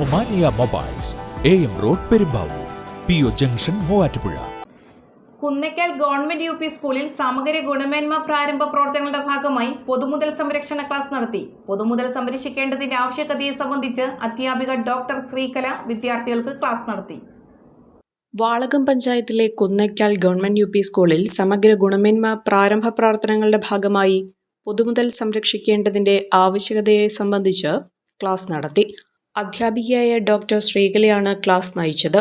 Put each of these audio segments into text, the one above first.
Omania mobiles A M road Perumbavoor P O junction Muvattupuzha. Kunnakkal government U P സ്കൂളിൽ സമഗ്ര ഗുണമേന്മ പ്രാരംഭ പ്രവർത്തനങ്ങളുടെ ഭാഗമായി പൊതുമുതൽ സംരക്ഷണ ക്ലാസ് നടത്തി. പൊതുമുതൽ സംരക്ഷിക്കേണ്ടതിന്റെ ആവശ്യകതയെ സംബന്ധിച്ച് അധ്യാപിക ഡോക്ടർ ശ്രീകല വിദ്യാർത്ഥികൾക്ക് ക്ലാസ് നടത്തി. വാളകം പഞ്ചായത്തിലെ കുന്നയ്ക്കാൽ ഗവൺമെന്റ് യു പി സ്കൂളിൽ സമഗ്ര ഗുണമേന്മ പ്രാരംഭ പ്രവർത്തനങ്ങളുടെ ഭാഗമായി പൊതുമുതൽ സംരക്ഷിക്കേണ്ടതിന്റെ ആവശ്യകതയെ സംബന്ധിച്ച് ക്ലാസ് നടത്തി. അധ്യാപികയായ ഡോക്ടർ ശ്രീകലയാണ് ക്ലാസ് നയിച്ചത്.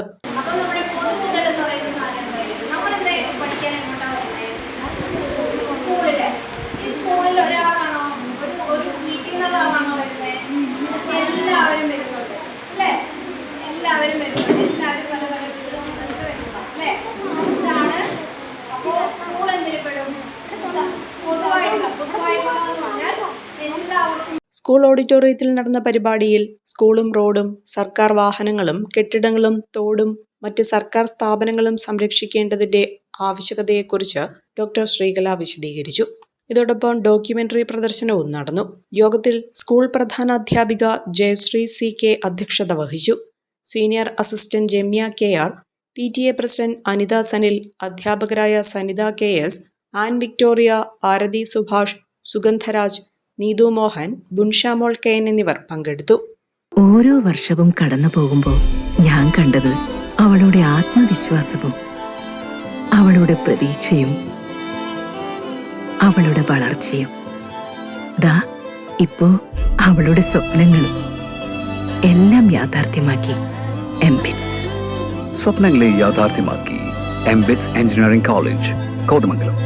എല്ലാവരും നമ്മുടെ സ്കൂൾ ഓഡിറ്റോറിയത്തിൽ നടന്ന പരിപാടിയിൽ സ്കൂളും റോഡും സർക്കാർ വാഹനങ്ങളും കെട്ടിടങ്ങളും തോടും മറ്റ് സർക്കാർ സ്ഥാപനങ്ങളും സംരക്ഷിക്കേണ്ടതിന്റെ ആവശ്യകതയെക്കുറിച്ച് ഡോക്ടർ ശ്രീകല വിശദീകരിച്ചു. ഇതോടൊപ്പം ഡോക്യുമെന്ററി പ്രദർശനവും നടന്നു. യോഗത്തിൽ സ്കൂൾ പ്രധാനാധ്യാപിക ജയശ്രീ സി കെ അധ്യക്ഷത വഹിച്ചു. Senior assistant Ramya K R P T A president Anitha Sanil അധ്യാപകരായ Sanitha K S Ann Victoria Arathi Subhash Sugandharaj Neethu Mohan Bunshamol K N എന്നിവർ പങ്കെടുത്തു. ഓരോ വർഷവും കടന്നു പോകുമ്പോൾ ഞാൻ കണ്ടത് അവളുടെ ആത്മവിശ്വാസവും അവളുടെ പ്രതീക്ഷയും അവളുടെ വളർച്ചയും. ദാ ഇപ്പോ അവളുടെ സ്വപ്നങ്ങളും എല്ലാം യാഥാർത്ഥ്യമാക്കി എംബിറ്റ്സ് സ്വപ്നങ്ങളെ യാഥാർത്ഥ്യമാക്കി എംബിറ്റ്സ് എഞ്ചിനീയറിംഗ് കോളേജ് കോതമംഗലം.